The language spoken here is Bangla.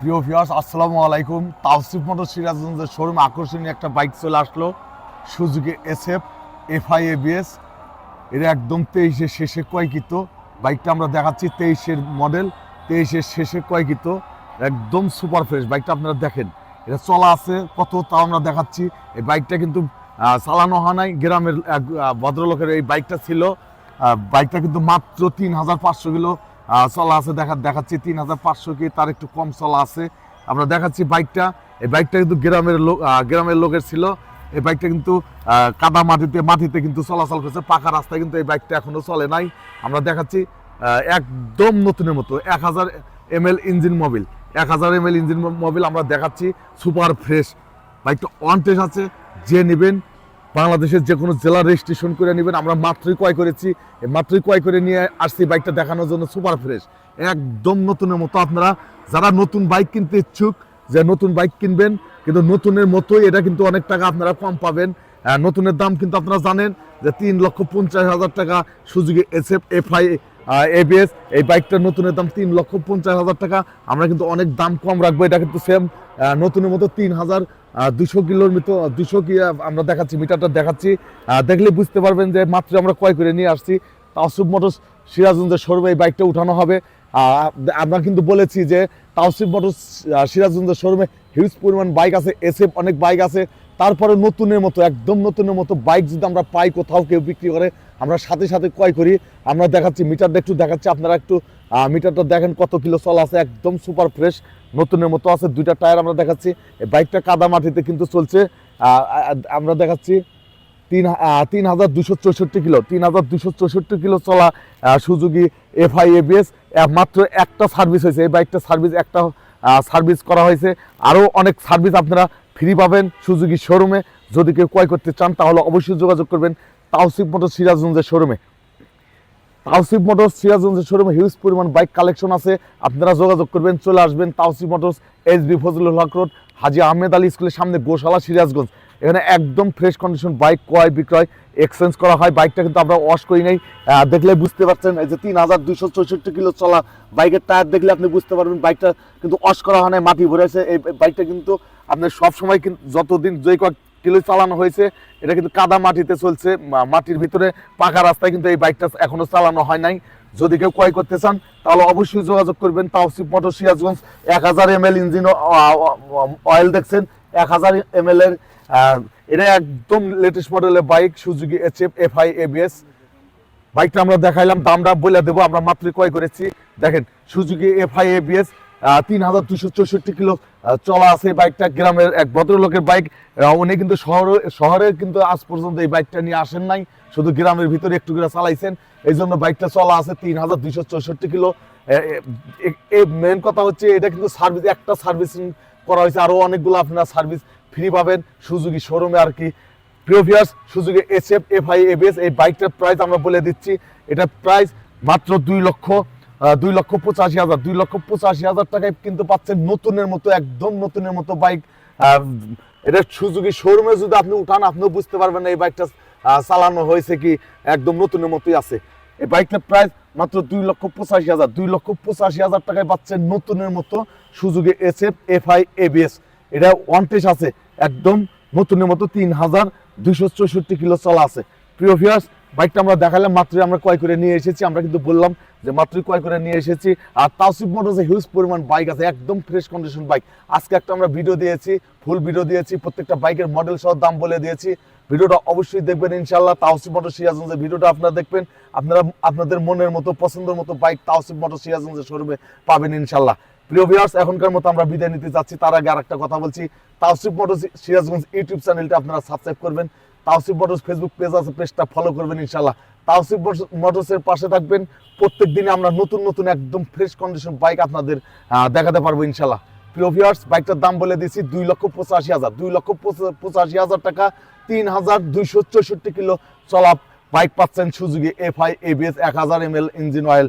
প্রিয় ভিউয়ার্স আসসালামু আলাইকুম। তাওসিফ মোটর সিরাজগঞ্জের শোরুম আকর্ষণীয় একটা বাইক চলে আসলো, সুজুকি এসএফ এফআই এবিএস এটা একদম তেইশের শেষে কয়কিত বাইকটা আমরা দেখাচ্ছি তেইশের মডেল তেইশের শেষে কয়কিত একদম সুপার ফ্রেশ বাইকটা আপনারা দেখেন। এটা চলা আছে, কত তাও আমরা দেখাচ্ছি। এই বাইকটা কিন্তু চালানো হয় নাই, গ্রামের এক ভদ্রলোকের এই বাইকটা ছিল। বাইকটা কিন্তু মাত্র তিন হাজার পাঁচশো কিলো চলা আছে, দেখা দেখাচ্ছি তিন হাজার পাঁচশো কি, তার একটু কম চলা আছে। আমরা দেখাচ্ছি বাইকটা। এই বাইকটা কিন্তু গ্রামের লোক গ্রামের লোকের ছিল। এই বাইকটা কিন্তু কাদা মাটিতে মাটিতে কিন্তু চলাচল করছে। পাকা রাস্তায় কিন্তু এই বাইকটা এখনও চলে নাই। আমরা দেখাচ্ছি একদম নতুনের মতো। এক হাজার এম এল ইঞ্জিন মোবিল। এক হাজার এম এল ইঞ্জিন মোবিল আমরা দেখাচ্ছি সুপার ফ্রেশ। বাইকটা ওয়ান টেস্ট আছে, যে নেবেন বাংলাদেশের যে কোনো জেলা রেজিস্ট্রেশন করে নেবেন। আমরা মাত্রই ক্রয় করেছি। মাত্রই ক্রয় করে নিয়ে আসছি বাইকটা দেখানোর জন্য সুপার ফ্রেশ। একদম নতুনের মতো আপনারা, যারা নতুন বাইক কিনতে ইচ্ছুক, যে নতুন বাইক কিনবেন, কিন্তু নতুনের মতোই এটা কিন্তু অনেক টাকা আপনারা কম পাবেন। নতুনের দাম কিন্তু আপনারা জানেন যে তিন লক্ষ পঞ্চাশ হাজার টাকা সুযোগে S F F I ABS এই বাইকটার নতুনের দাম তিন লক্ষ পঞ্চাশ হাজার টাকা। আমরা কিন্তু অনেক দাম কম রাখব, এটা কিন্তু সেম নতুনের মতো তিন হাজার দুশো কিলোর মতো দুশো কি আমরা দেখাচ্ছি, মিটারটা দেখাচ্ছি। দেখলে বুঝতে পারবেন যে মাত্র আমরা ক্রয় করে নিয়ে আসছি। তাওসিফ মোটরস সিরাজগঞ্জের শোরুমে এই বাইকটা উঠানো হবে। আমরা কিন্তু বলেছি যে তাওসিফ মোটরস সিরাজগঞ্জের শোরুমে হিউজ পরিমাণ বাইক আছে এসএফ অনেক বাইক আছে। তারপরে নতুনের মতো, একদম নতুনের মতো বাইক যদি আমরা পাই কোথাও কেউ বিক্রি করে, আমরা সাথে সাথে ক্রয় করি। আমরা দেখাচ্ছি মিটারটা একটু দেখাচ্ছি, আপনারা একটু মিটারটা দেখেন কত কিলো চলা আছে, একদম সুপার ফ্রেশ নতুনের মতো আছে, দুইটা টায়ার আমরা দেখাচ্ছি। বাইকটা কাদা মাটিতে কিন্তু চলছে আমরা দেখাচ্ছি, তিন তিন হাজার দুশো চৌষট্টি কিলো তিন হাজার দুশো চৌষট্টি কিলো চলা সুজুকি এফআই এবিএস মাত্র একটা সার্ভিস হয়েছে। এই বাইকটা সার্ভিস একটা সার্ভিস করা হয়েছে। আরও অনেক সার্ভিস আপনারা ফ্রি পাবেন সুযোগি শোরুমে। যদি কেউ ক্রয় করতে চান, তাহলে অবশ্যই যোগাযোগ করবেন তাওসিফ মোটর সিরাজগঞ্জের শোরুমে। তাওসিফ মোটরস সিরাজগঞ্জের শোরুমে হিউজ পরিমাণ বাইক কালেকশন আছে। আপনারা যোগাযোগ করবেন, চলে আসবেন Tausif motors S B Fazlul Haque road Haji Ahmed Ali স্কুলের সামনে গোশালা সিরাজগঞ্জ। এখানে একদম ফ্রেশ কন্ডিশন বাইক ক্রয়, বিক্রয় এক্সচেঞ্জ করা হয়। বাইকটা কিন্তু আমরা ওয়াশ করি নাই। দেখলে বুঝতে পারছেন এই যে তিন হাজার দুইশো চৌষট্টি কিলো চলা বাইকের টায়ার দেখলে আপনি বুঝতে পারবেন বাইকটা কিন্তু ওয়াশ করা হয় নাই, মাটি ভরেছে এই বাইকটা কিন্তু আপনার সবসময় কিন্তু যতদিন যে কয়েক কিলো চালানো হয়েছে, এটা কিন্তু কাদা মাটিতে চলছে। মাটির ভিতরে পাকা রাস্তায় কিন্তু এই বাইকটা এখনও চালানো হয় নাই। যদি কেউ ক্রয় করতে চান, তাহলে অবশ্যই যোগাযোগ করবেন। তাওসিফ মোটর সিরাজগঞ্জ, এক হাজার এম এল ইঞ্জিন অয়েল দেখছেন, এক হাজার এম এল এর এটা একদম লেটেস্ট মডেলের bike Suzuki H F F ABS বাইকটা আমরা দেখাইলাম, দামটা বলে দেবো, আমরা মাত্র ক্রয় করেছি। দেখেন সুজুকি এফআই এবিএস তিন হাজার দুশো চৌষট্টি কিলো চলা আছে বাইকটা গ্রামের এক ভদ্রলোকের বাইক উনি কিন্তু শহরে শহরে কিন্তু আজ পর্যন্ত এই বাইকটা নিয়ে আসেন নাই। শুধু গ্রামের ভিতরে একটু করে চালাইছেন। এই জন্য বাইকটা চলা আছে তিন হাজার দুইশো চৌষট্টি কিলো। মেন কথা হচ্ছে, এটা কিন্তু সার্ভিস একটা সার্ভিসিং করা হয়েছে। আরও অনেকগুলো আপনারা সার্ভিস ফ্রি পাবেন সুজুকি শোরুমে আর কি। Previous Suzuki S F F I ABS এই বাইকটার প্রাইস আমরা বলে দিচ্ছি। এটা প্রাইস মাত্র দুই লক্ষ দুই লক্ষ পঁচাশি হাজার। দুই লক্ষ পঁচাশি হাজার টাকায় কিন্তু পাচ্ছেন নতুনের মতো, একদম নতুনের মতো বাইক। এটা সুজুকি শোরুমে যদি আপনি উঠান, আপনিও বুঝতে পারবেন না এই বাইকটা চালানো হয়েছে কি, একদম নতুনের মতোই আছে। এই বাইকটার প্রাইস মাত্র দুই লক্ষ পঁচাশি হাজার। দুই লক্ষ পঁচাশি হাজার টাকায় পাচ্ছেন নতুনের মতো Suzuki S F F I ABS এটা ওয়ান টেস আছে। একদম নতুনের মতো তিন হাজার দুইশো চৌষট্টি কিলো চলা আছে। প্রিয় ভিউয়ার্স বাইকটা আমরা দেখালাম মাত্রই আমরা ক্রয় করে নিয়ে এসেছি। আমরা কিন্তু বললাম যে মাত্রই ক্রয় করে নিয়ে এসেছি। আর তাওসিফ মোটরসে হিউজ পরিমাণ বাইক আছে, একদম ফ্রেশ কন্ডিশন বাইক আজকে একটা আমরা ভিডিও দিয়েছি ফুল ভিডিও দিয়েছি, প্রত্যেকটা বাইকের মডেল সহ দাম বলে দিয়েছি। ভিডিওটা অবশ্যই দেখবেন ইনশাল্লাহ তাওসিফ মোটর সিরাজগঞ্জের ভিডিওটা আপনারা দেখবেন। আপনারা, আপনাদের মনের মতো, পছন্দের মতো বাইক তাওসিফ মোটর সিরাজগঞ্জের শোরুমে পাবেন ইনশাল্লাহ প্রিয় ভিউয়ার্স, এখনকার মতো আমরা বিদায় নিতে যাচ্ছি। তার আগে আরেকটা কথা বলছি। তাওসিফ মোটর সিরাজগঞ্জ ইউটিউব চ্যানেলটা আপনারা সাবস্ক্রাইব করবেন। তাওসিফ মোটরস ফেসবুক পেজ আছে পেজটা ফলো করবেন ইনশাল্লাহ তাওসিফ মোটরসের পাশে থাকবেন। প্রত্যেক দিনে আমরা নতুন নতুন, একদম ফ্রেশ কন্ডিশন বাইক আপনাদের দেখাতে পারব ইনশাল্লাহ প্রিয় ভিউয়ার্স বাইকটার দাম বলে দিয়েছি দুই লক্ষ পঁচাশি হাজার। দুই লক্ষ পঁচাশি হাজার টাকা, তিন হাজার দুইশো চৌষট্টি কিলো চলা বাইক পাচ্ছেন সুযোগে এফ আই এবিএস এক হাজার এম এল ইঞ্জিন অয়েল